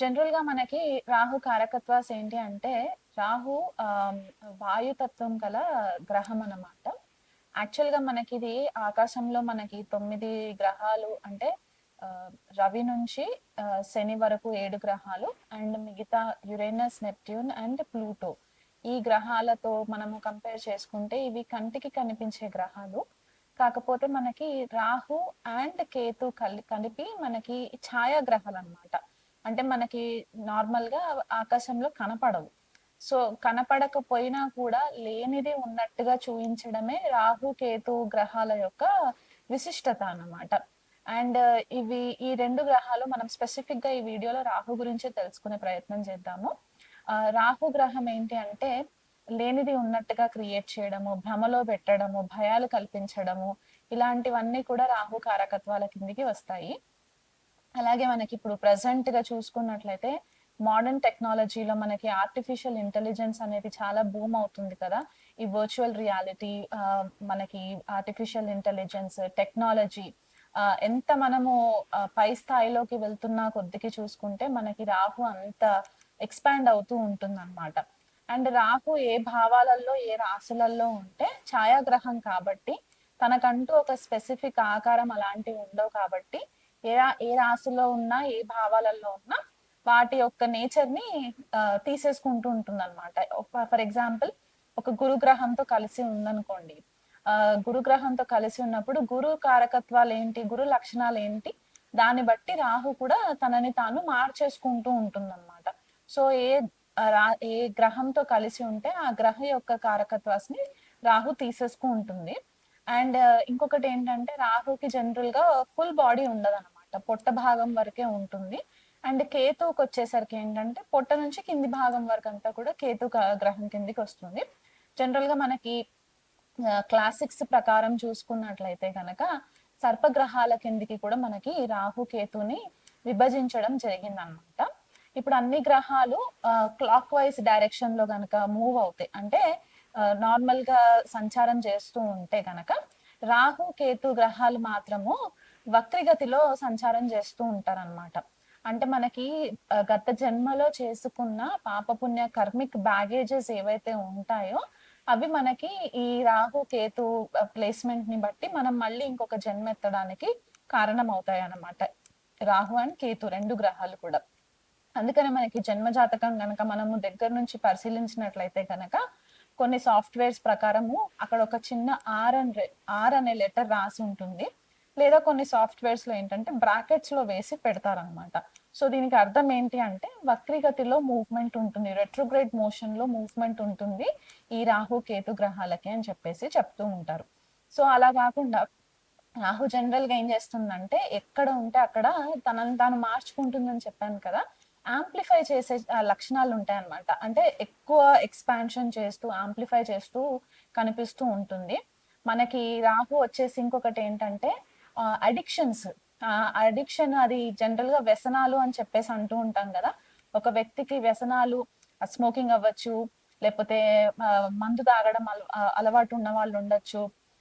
జనరల్గా మనకి రాహు కారకత్వాస్ ఏంటి అంటే రాహు వాయుతత్వం గల గ్రహం అన్నమాట. యాక్చువల్గా మనకి ఇది ఆకాశంలో మనకి తొమ్మిది గ్రహాలు అంటే రవి నుంచి శని వరకు ఏడు గ్రహాలు అండ్ మిగతా యురేనస్ నెప్ట్యూన్ అండ్ ప్లూటో. ఈ గ్రహాలతో మనము కంపేర్ చేసుకుంటే ఇవి కంటికి కనిపించే గ్రహాలు. కాకపోతే మనకి రాహు అండ్ కేతు కలి కలిపి మనకి ఛాయాగ్రహాలు అన్నమాట అంటే మనకి నార్మల్గా ఆకాశంలో కనపడవు. సో కనపడకపోయినా కూడా లేనిది ఉన్నట్టుగా చూపించడమే రాహు కేతు గ్రహాల యొక్క విశిష్టత అన్నమాట. అండ్ ఇవి ఈ రెండు గ్రహాలు మనం స్పెసిఫిక్గా ఈ వీడియోలో రాహు గురించి తెలుసుకునే ప్రయత్నం చేద్దాము. రాహు గ్రహం ఏంటి అంటే లేనిది ఉన్నట్టుగా క్రియేట్ చేయడము భ్రమలో పెట్టడము భయాలు కల్పించడము ఇలాంటివన్నీ కూడా రాహు కారకత్వాల కిందికి వస్తాయి. అలాగే మనకి ఇప్పుడు ప్రజెంట్గా చూసుకున్నట్లయితే మోడర్న్ టెక్నాలజీలో మనకి ఆర్టిఫిషియల్ ఇంటెలిజెన్స్ అనేది చాలా బూమ్ అవుతుంది కదా. ఈ వర్చువల్ రియాలిటీ మనకి ఆర్టిఫిషియల్ ఇంటెలిజెన్స్ టెక్నాలజీ ఎంత మనము పై స్థాయిలోకి వెళ్తున్నా కొద్దికి చూసుకుంటే మనకి రాహు అంత ఎక్స్పాండ్ అవుతూ ఉంటుంది అనమాట అండ్ రాహు ఏ భావాలలో ఏ రాశులలో ఉంటే ఛాయాగ్రహం కాబట్టి తనకంటూ ఒక స్పెసిఫిక్ ఆకారం అలాంటివి ఉండవు కాబట్టి ఏ ఏ రాశిలో ఉన్నా ఏ భావాలలో ఉన్నా వాటి యొక్క నేచర్ని తీసేసుకుంటూ ఉంటుంది అనమాట ఫర్ ఎగ్జాంపుల్ ఒక గురుగ్రహంతో కలిసి ఉందనుకోండి. ఆ గురుగ్రహంతో కలిసి ఉన్నప్పుడు గురు కారకత్వాలు ఏంటి గురు లక్షణాలు ఏంటి దాన్ని బట్టి రాహు కూడా తనని తాను మార్చేసుకుంటూ ఉంటుంది అనమాట సో ఏ ఏ గ్రహంతో కలిసి ఉంటే ఆ గ్రహ యొక్క కారకత్వాన్ని రాహు తీసేసుకుంటుంది. అండ్ ఇంకొకటి ఏంటంటే రాహుకి జనరల్గా ఫుల్ బాడీ ఉండదు అనమాట పొట్ట భాగం వరకే ఉంటుంది. అండ్ కేతువుకి వచ్చేసరికి ఏంటంటే పొట్ట నుంచి కింది భాగం వరకు అంతా కూడా కేతు గ్రహం కిందికి వస్తుంది. జనరల్గా మనకి క్లాసిక్స్ ప్రకారం చూసుకున్నట్లయితే కనుక సర్పగ్రహాల కిందికి కూడా మనకి రాహు కేతుని విభజించడం జరిగింది అనమాట ఇప్పుడు అన్ని గ్రహాలు క్లాక్ వైజ్ డైరెక్షన్లో కనుక మూవ్ అవుతాయి. అంటే నార్మల్గా సంచారం చేస్తూ ఉంటే గనక రాహు కేతు గ్రహాలు మాత్రము వక్రిగతిలో సంచారం చేస్తూ ఉంటారన్నమాట. అంటే మనకి గత జన్మలో చేసుకున్న పాపపుణ్య కర్మిక్ బ్యాగేజెస్ ఏవైతే ఉంటాయో అవి మనకి ఈ రాహు కేతు ప్లేస్మెంట్ని బట్టి మనం మళ్ళీ ఇంకొక జన్మ ఎత్తడానికి కారణం అవుతాయి అన్నమాట రాహు అండ్ కేతు రెండు గ్రహాలు కూడా. అందుకనే మనకి జన్మ జాతకం గనక మనము దగ్గర నుంచి పరిశీలించినట్లయితే గనక కొన్ని సాఫ్ట్వేర్స్ ప్రకారము అక్కడ ఒక చిన్న ఆర్ అనే ఆర్ అనే లెటర్ రాసి ఉంటుంది. లేదా కొన్ని సాఫ్ట్వేర్స్లో ఏంటంటే బ్రాకెట్స్లో వేసి పెడతారనమాట సో దీనికి అర్థం ఏంటి అంటే వక్రీగతిలో మూవ్మెంట్ ఉంటుంది. రెట్రోగ్రేడ్ మోషన్లో మూవ్మెంట్ ఉంటుంది. ఈ రాహు కేతు గ్రహాలకి అని చెప్పేసి చెప్తూ ఉంటారు. సో అలా కాకుండా రాహు జనరల్గా ఏం చేస్తుందంటే ఎక్కడ ఉంటే అక్కడ తనని తాను మార్చుకుంటుందని చెప్పాను కదా యాంప్లిఫై చేసే లక్షణాలు ఉంటాయి అన్నమాట అంటే ఎక్కువ ఎక్స్పాన్షన్ చేస్తూ ఆంప్లిఫై చేస్తూ కనిపిస్తూ ఉంటుంది. మనకి రాహు వచ్చేసి ఇంకొకటి ఏంటంటే అడిక్షన్స్ అడిక్షన్ అది జనరల్గా వ్యసనాలు అని చెప్పేసి అంటూ ఉంటాం కదా. ఒక వ్యక్తికి వ్యసనాలు స్మోకింగ్ అవ్వచ్చు లేకపోతే మందు తాగడం అల- అలవాటు ఉన్న వాళ్ళు ఉండొచ్చు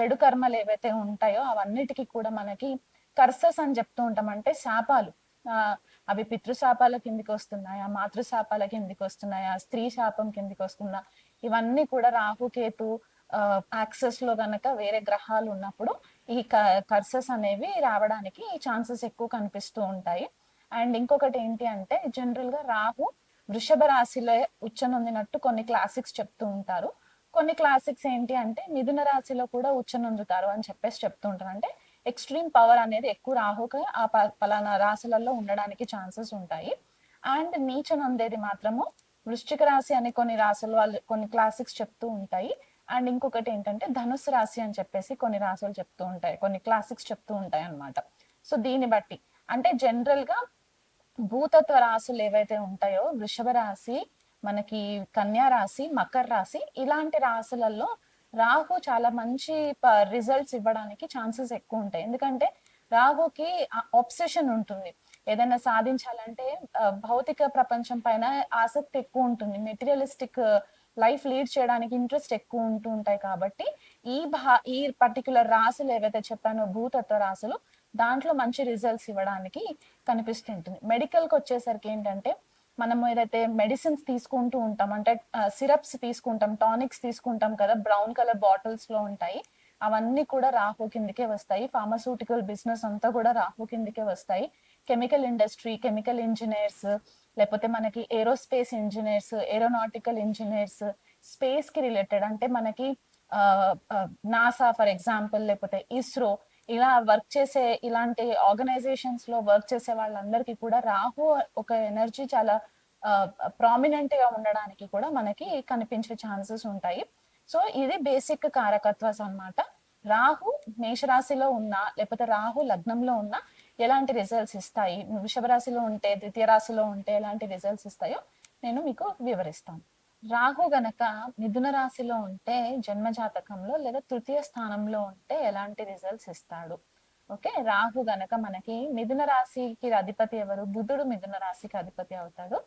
చెడు కర్మలు ఏవైతే ఉంటాయో అవన్నిటికీ కూడా మనకి కర్సస్ అని చెప్తూ ఉంటాం. అంటే శాపాలు. ఆ, అవి పితృశాపాల కిందికి వస్తున్నాయా? మాతృశాపాల కిందికి వస్తున్నాయా? స్త్రీ శాపం కిందికి వస్తుందా ఇవన్నీ కూడా రాహుకేతు యాక్సెస్లో గనక వేరే గ్రహాలు ఉన్నప్పుడు ఈ కర్సెస్ అనేవి రావడానికి ఛాన్సెస్ ఎక్కువ కనిపిస్తూ ఉంటాయి. అండ్ ఇంకొకటి ఏంటి అంటే జనరల్గా రాహు వృషభ రాశిలో ఉచ్చనొందినట్టు కొన్ని క్లాసిక్స్ చెప్తూ ఉంటారు. కొన్ని క్లాసిక్స్ ఏంటి అంటే మిథున రాశిలో కూడా ఉచ్చనొందుతారు అని చెప్పేసి చెప్తూ ఉంటారు అంటే ఎక్స్ట్రీమ్ పవర్ అనేది ఎక్కువ రాహుక ఆ పలానా రాశులలో ఉండడానికి ఛాన్సెస్ ఉంటాయి. అండ్ నీచనొందేది మాత్రము వృశ్చిక రాశి అని కొన్ని రాశులు వాళ్ళు కొన్ని క్లాసిక్స్ చెప్తూ ఉంటాయి. అండ్ ఇంకొకటి ఏంటంటే ధనుసు రాశి అని చెప్పేసి కొన్ని రాశులు చెప్తూ ఉంటాయి. కొన్ని క్లాసిక్స్ చెప్తూ ఉంటాయి అన్నమాట. సో దీన్ని బట్టి అంటే జనరల్గా భూతత్వ రాశులు ఏవైతే ఉంటాయో వృషభ రాశి మనకి కన్యా రాశి మకర రాశి ఇలాంటి రాశులలో రాహు చాలా మంచి రిజల్ట్స్ ఇవ్వడానికి ఛాన్సెస్ ఎక్కువ ఉంటాయి. ఎందుకంటే రాహుకి ఆబ్సెషన్ ఉంటుంది. ఏదైనా సాధించాలంటే భౌతిక ప్రపంచం పైన ఆసక్తి ఎక్కువ ఉంటుంది. మెటీరియలిస్టిక్ లైఫ్ లీడ్ చేయడానికి ఇంట్రెస్ట్ ఎక్కువ ఉంటూ ఉంటాయి కాబట్టి ఈ భా ఈ పర్టికులర్ రాశులు ఏవైతే చెప్పానో భూతత్వ రాశులు దాంట్లో మంచి రిజల్ట్స్ ఇవ్వడానికి కనిపిస్తుంటుంది. మెడికల్కి వచ్చేసరికి ఏంటంటే మనం ఏదైతే మెడిసిన్స్ తీసుకుంటూ ఉంటాం అంటే సిరప్స్ తీసుకుంటాం టానిక్స్ తీసుకుంటాం కదా బ్రౌన్ కలర్ బాటిల్స్లో ఉంటాయి. అవన్నీ కూడా రాహు కిందకే వస్తాయి. ఫార్మస్యూటికల్ బిజినెస్ అంతా కూడా రాహు కిందకే వస్తాయి. కెమికల్ ఇండస్ట్రీ కెమికల్ ఇంజనీర్స్ లేకపోతే మనకి ఏరోస్పేస్ ఇంజనీర్స్ ఏరోనాటికల్ ఇంజనీర్స్ స్పేస్కి రిలేటెడ్ అంటే మనకి నాసా ఫర్ ఎగ్జాంపుల్ లేకపోతే ఇస్రో ఇలా వర్క్ చేసే ఇలాంటి ఆర్గనైజేషన్స్లో వర్క్ చేసే వాళ్ళందరికీ కూడా రాహు ఒక ఎనర్జీ చాలా ప్రామినెంట్గా ఉండడానికి కూడా మనకి కనిపించే ఛాన్సెస్ ఉంటాయి. సో ఇది బేసిక్ కారకత్వాస్ అన్నమాట. రాహు మేషరాశిలో ఉన్నా లేకపోతే రాహు లగ్నంలో ఉన్నా ఎలాంటి రిజల్ట్స్ ఇస్తాయి? వృషభ రాశిలో ఉంటే ద్వితీయ రాశిలో ఉంటే ఎలాంటి రిజల్ట్స్ ఇస్తాయో నేను మీకు వివరిస్తాను. రాహు గనక మిథున రాశిలో ఉంటే జన్మ జాతకంలో లేదా తృతీయ స్థానంలో ఉంటే ఎలాంటి రిజల్ట్స్ ఇస్తాడు? ఓకే రాహు గనక మనకి మిథున రాశికి అధిపతి ఎవరు? బుధుడు మిథున రాశికి అధిపతి అవుతాడు.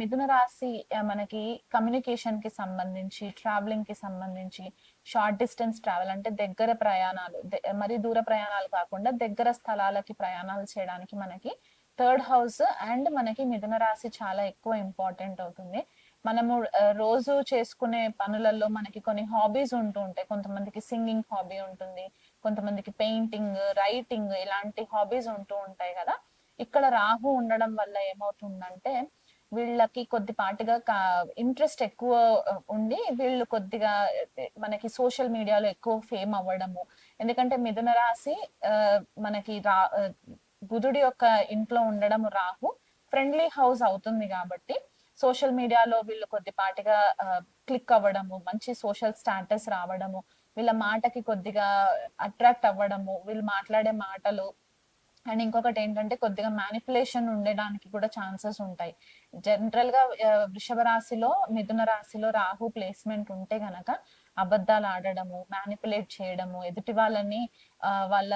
మిథున రాశి మనకి కమ్యూనికేషన్కి సంబంధించి ట్రావెలింగ్కి సంబంధించి షార్ట్ డిస్టెన్స్ ట్రావెల్ అంటే దగ్గర ప్రయాణాలు మరి దూర ప్రయాణాలు కాకుండా దగ్గర స్థలాలకి ప్రయాణాలు చేయడానికి మనకి థర్డ్ హౌస్ అండ్ మనకి మిథున రాశి చాలా ఎక్కువ ఇంపార్టెంట్ అవుతుంది. మనము రోజు చేసుకునే పనులలో మనకి కొన్ని హాబీస్ ఉంటూ ఉంటాయి కొంతమందికి సింగింగ్ హాబీ ఉంటుంది. కొంతమందికి పెయింటింగ్ రైటింగ్ ఇలాంటి హాబీస్ ఉంటూ ఉంటాయి కదా. ఇక్కడ రాహు ఉండడం వల్ల ఏమవుతుందంటే వీళ్ళకి కొద్దిపాటిగా ఇంట్రెస్ట్ ఎక్కువ ఉండి వీళ్ళు కొద్దిగా మనకి సోషల్ మీడియాలో ఎక్కువ ఫేమ్ అవ్వడము. ఎందుకంటే మిథున రాశి మనకి రా బుధుడి యొక్క ఇంట్లో ఉండడం రాహు ఫ్రెండ్లీ హౌస్ అవుతుంది కాబట్టి సోషల్ మీడియాలో వీళ్ళు కొద్దిపాటిగా క్లిక్ అవ్వడము మంచి సోషల్ స్టాటస్ రావడము వీళ్ళ మాటకి కొద్దిగా అట్రాక్ట్ అవ్వడము వీళ్ళు మాట్లాడే మాటలు. అండ్ ఇంకొకటి ఏంటంటే కొద్దిగా మ్యానిపులేషన్ ఉండడానికి కూడా ఛాన్సెస్ ఉంటాయి. జనరల్గా వృషభ రాశిలో మిథున రాశిలో రాహు ప్లేస్మెంట్ ఉంటే గనక అబద్ధాలు ఆడడము మ్యానిపులేట్ చేయడము ఎదుటి వాళ్ళని వాళ్ళ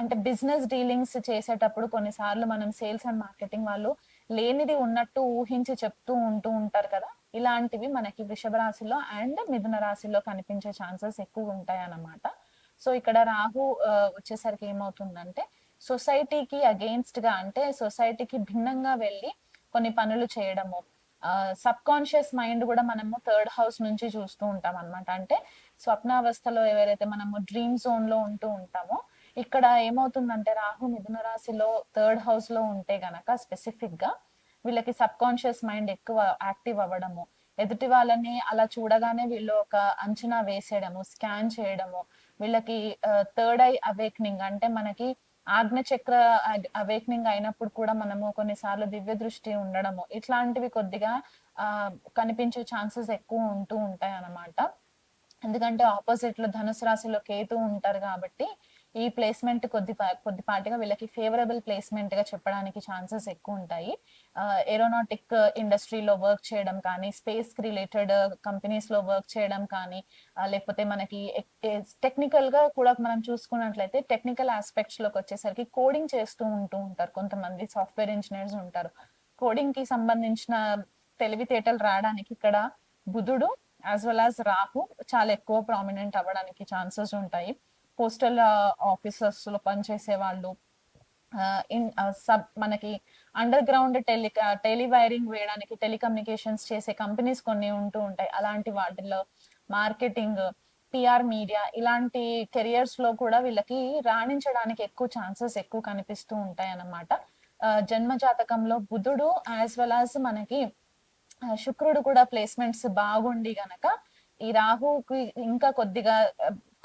అంటే బిజినెస్ డీలింగ్స్ చేసేటప్పుడు కొన్నిసార్లు మనం సేల్స్ అండ్ మార్కెటింగ్ వాళ్ళు లేనిది ఉన్నట్టు ఊహించి చెప్తూ ఉంటూ ఉంటారు కదా ఇలాంటివి మనకి వృషభ రాశిలో అండ్ మిథున రాశిలో కనిపించే ఛాన్సెస్ ఎక్కువ ఉంటాయి అన్నమాట సో ఇక్కడ రాహు వచ్చేసరికి ఏమవుతుందంటే సొసైటీకి అగెయిన్స్ట్గా అంటే సొసైటీకి భిన్నంగా వెళ్ళి కొన్ని పనులు చేయడము సబ్ కాన్షియస్ మైండ్ కూడా మనము థర్డ్ హౌస్ నుంచి చూస్తూ ఉంటాం అనమాట అంటే స్వప్నావస్థలో ఎవరైతే మనము డ్రీమ్ జోన్లో ఉంటూ ఉంటామో ఇక్కడ ఏమవుతుందంటే రాహు మిథున రాశిలో థర్డ్ హౌస్లో ఉంటే గనక స్పెసిఫిక్గా వీళ్ళకి సబ్ కాన్షియస్ మైండ్ ఎక్కువ యాక్టివ్ అవ్వడము ఎదుటి వాళ్ళని అలా చూడగానే వీళ్ళు ఒక అంచనా వేసేయడము స్కాన్ చేయడము వీళ్ళకి థర్డ్ ఐ అవేక్నింగ్ అంటే మనకి ఆజ్ఞచక్ర అవేక్నింగ్ అయినప్పుడు కూడా మనము కొన్నిసార్లు దివ్య దృష్టి ఉండడము ఇట్లాంటివి కొద్దిగా ఆ కనిపించే ఛాన్సెస్ ఎక్కువ ఉంటూ ఉంటాయి అన్నమాట ఎందుకంటే ఆపోజిట్లో ధనుసు రాశిలో కేతు ఉంటారు కాబట్టి ఈ ప్లేస్మెంట్ కొద్ది కొద్దిపాటిగా వీళ్ళకి ఫేవరబుల్ ప్లేస్మెంట్గా చెప్పడానికి ఛాన్సెస్ ఎక్కువ ఉంటాయి. ఏరోనాటిక్ ఇండస్ట్రీలో వర్క్ చేయడం కానీ స్పేస్ రిలేటెడ్ కంపెనీస్లో వర్క్ చేయడం కానీ లేకపోతే మనకి టెక్నికల్గా కూడా మనం చూసుకున్నట్లయితే టెక్నికల్ ఆస్పెక్ట్స్లోకి వచ్చేసరికి కోడింగ్ చేస్తూ ఉంటూ ఉంటారు. కొంతమంది సాఫ్ట్వేర్ ఇంజనీర్స్ ఉంటారు. కోడింగ్కి సంబంధించిన తెలివితేటలు రావడానికి ఇక్కడ బుధుడు యాజ్ వెల్ యాజ్ రాహు చాలా ఎక్కువ ప్రామినెంట్ అవ్వడానికి ఛాన్సెస్ ఉంటాయి. పోస్టల్ ఆఫీసర్స్లో పనిచేసే వాళ్ళు ఇన్ సబ్ మనకి అండర్ గ్రౌండ్ టెలి టెలివైరింగ్ వేయడానికి టెలికమ్యూనికేషన్స్ చేసే కంపెనీస్ కొన్ని ఉంటూ ఉంటాయి. అలాంటి వాటిల్లో మార్కెటింగ్ పిఆర్ మీడియా ఇలాంటి కెరియర్స్లో కూడా వీళ్ళకి రాణించడానికి ఎక్కువ ఛాన్సెస్ ఎక్కువ కనిపిస్తూ ఉంటాయి అన్నమాట జన్మ జాతకంలో బుధుడు యాజ్ వెల్ యాజ్ మనకి శుక్రుడు కూడా ప్లేస్మెంట్స్ బాగుండి గనక ఈ రాహుకి ఇంకా కొద్దిగా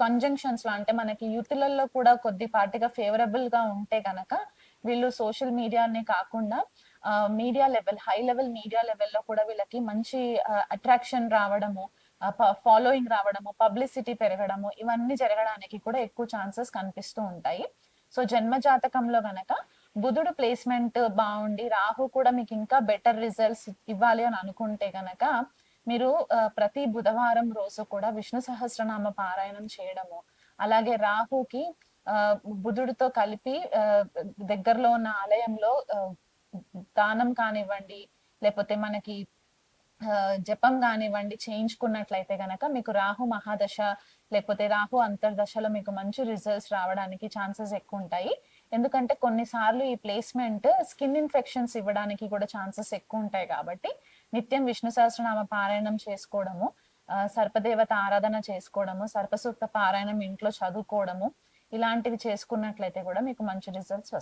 కంజంక్షన్స్లో అంటే మనకి యూత్లలో కూడా కొద్దిపాటిగా ఫేవరబుల్గా ఉంటే గనక వీళ్ళు సోషల్ మీడియానే కాకుండా media level high level media లెవెల్లో కూడా వీళ్ళకి మంచి అట్రాక్షన్ రావడము ఫాలోయింగ్ రావడము పబ్లిసిటీ పెరగడము ఇవన్నీ జరగడానికి కూడా ఎక్కువ ఛాన్సెస్ కనిపిస్తూ ఉంటాయి. సో జన్మ జాతకంలో గనక బుధుడు ప్లేస్మెంట్ బాగుండి రాహు కూడా మీకు ఇంకా బెటర్ రిజల్ట్స్ ఇవ్వాలి అని అనుకుంటే గనక మీరు ప్రతి బుధవారం రోజు కూడా విష్ణు సహస్రనామ పారాయణం చేయడము అలాగే రాహుకి ఆ, బుధుడితో కలిపి దగ్గరలో ఉన్న ఆలయంలో దానం కానివ్వండి లేకపోతే మనకి జపం కానివ్వండి చేయించుకున్నట్లయితే గనక మీకు రాహు మహాదశ లేకపోతే రాహు అంతర్దశలో మీకు మంచి రిజల్ట్స్ రావడానికి ఛాన్సెస్ ఎక్కువ ఉంటాయి ఎందుకంటే కొన్నిసార్లు ఈ ప్లేస్మెంట్ స్కిన్ ఇన్ఫెక్షన్స్ ఇవ్వడానికి కూడా ఛాన్సెస్ ఎక్కువ ఉంటాయి కాబట్టి నిత్యం విష్ణు సహస్రనామ పారాయణం చేసుకోవడము ఆ, సర్పదేవత ఆరాధన చేసుకోవడము సర్పసూక్త పారాయణం ఇంట్లో చదువుకోవడము ఇలాంటివి చేసుకున్నట్లయితే కూడా మీకు మంచి రిజల్ట్స్ వస్తాయి.